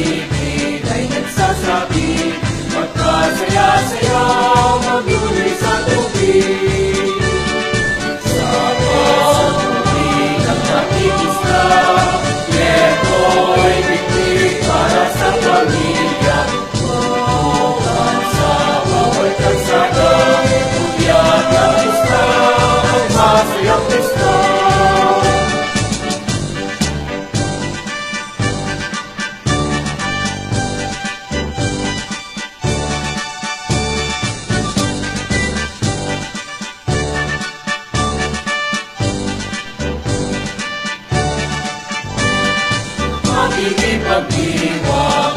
pag-ibig ay nagsasabi Magkasaya-sayaw, maguloy sa tubig. Sa pusong tubig ang nakikisla Yeko'y bigtig para sa pamilya. Kung ang sa bawat kagsada Kuya na pista, ang masayang pista 이 기쁨 이와